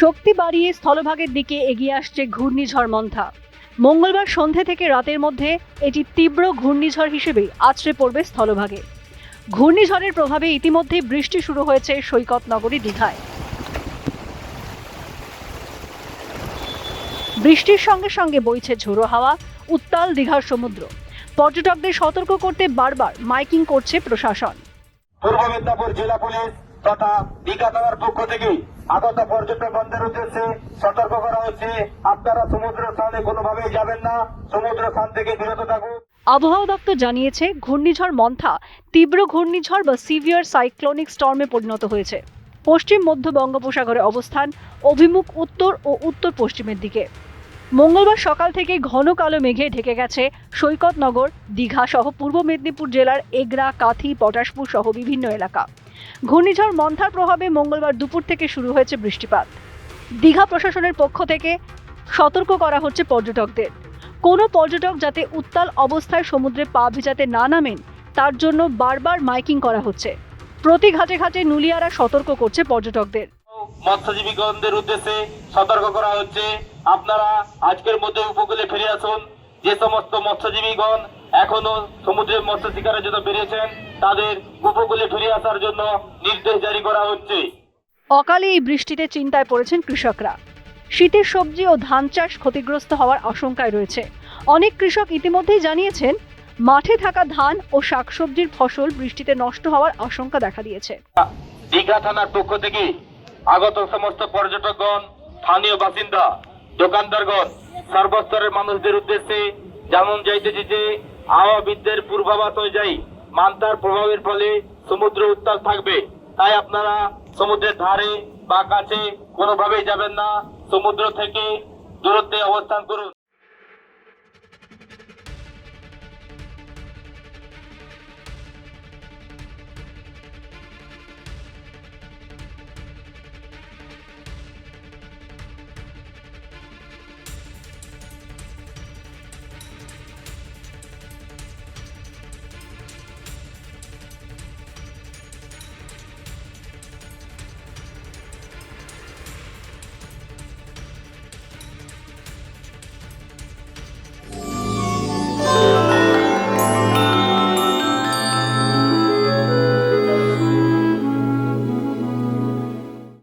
শক্তি বাড়িয়ে স্থলভাগের দিকে এগিয়ে আসছে ঘূর্ণিঝড় মন্থা। মঙ্গলবার সন্ধে থেকে রাতের মধ্যে এটি তীব্র ঘূর্ণিঝড় হিসেবে আছড়ে পড়বে স্থলভাগে। ঘূর্ণিঝড়ের প্রভাবে ইতিমধ্যে বৃষ্টি শুরু হয়েছে সৈকত নগরী দীঘায়। বৃষ্টির সঙ্গে সঙ্গে বইছে ঝোড়ো হাওয়া, উত্তাল দীঘার সমুদ্র। পর্যটকদের সতর্ক করতে বারবার মাইকিং করছে প্রশাসন। পূর্ব মেদিনীপুর জেলা পুলিশ তথা দীঘা পক্ষ থেকে আগত পর্যটক বন্ধের উদ্দেশ্যে সতর্ক করা হচ্ছে আপনারা সমুদ্র স্থানে কোনোভাবেই যাবেন না। সমুদ্র স্থান থেকে বিরত থাকুন। আবহাওয়া দপ্তর জানিয়েছে, ঘূর্ণিঝড় মন্থা তীব্র ঘূর্ণিঝড় বা সিভিয়ার সাইক্লোনিক স্টর্মে পরিণত হয়েছে। পশ্চিম, মধ্য বঙ্গোপসাগরে অবস্থান, অভিমুখ উত্তর ও উত্তর পশ্চিমের দিকে। মঙ্গলবার সকাল থেকে ঘন কালো মেঘে ঢেকে গেছে সৈকতনগর, দীঘা সহ পূর্ব মেদিনীপুর জেলার এগরা, কাথি, পটাশপুর সহ বিভিন্ন এলাকা। ঘূর্ণিঝড় মন্থার প্রভাবে মঙ্গলবার দুপুর থেকে শুরু হয়েছে বৃষ্টিপাত। দীঘা প্রশাসনের পক্ষ থেকে সতর্ক করা হচ্ছে পর্যটকদের। কোনো পর্যটক যাতে উত্তাল অবস্থায় সমুদ্রে পা ভিজাতে না নামেন, তার জন্য বারবার মাইকিং করা হচ্ছে। প্রতি ঘাটে ঘাটে নুলিয়ারা সতর্ক করছে পর্যটকদের। মৎস্যজীবীগণদের উদ্দেশ্যে সতর্ক করা হচ্ছে। আপনারা আজকের মধ্যে উপকূলে ফিরে আসুন। যে সমস্ত মৎস্যজীবীগণ এখনও সমুদ্রে মৎস্য শিকারের জন্য বেরিয়েছেন তাদের উপকূলে ফিরে আসার জন্য নির্দেশ জারি করা হচ্ছে। অকালে এই বৃষ্টিতে চিন্তায় পড়েছেন কৃষকরা। শীতের সবজি ও ধান চাষ ক্ষতিগ্রস্ত হওয়ার আশঙ্কায় রয়েছে। অনেক কৃষক ইতিমধ্যেই জানিয়েছেন মাঠে থাকা ধান ও শাকসবজির ফসল বৃষ্টিতে নষ্ট হওয়ার আশঙ্কা দেখা দিয়েছে। দীঘা থানার পক্ষ থেকে আগত সমস্ত পর্যটকগণ স্থানীয় বাসিন্দা দোকানদারগণ সর্বস্তরের মানুষদের উদ্দেশ্যে যেমন যাইতেছি যে আবহাওয়াবিদদের পূর্বাভাস অনুযায়ী মান্তার প্রভাবের ফলে সমুদ্র উত্তাল থাকবে। তাই আপনারা সমুদ্রের ধারে বা কাছে কোনোভাবেই যাবেন না। সমুদ্র থেকে দূরত্বে অবস্থান করুন।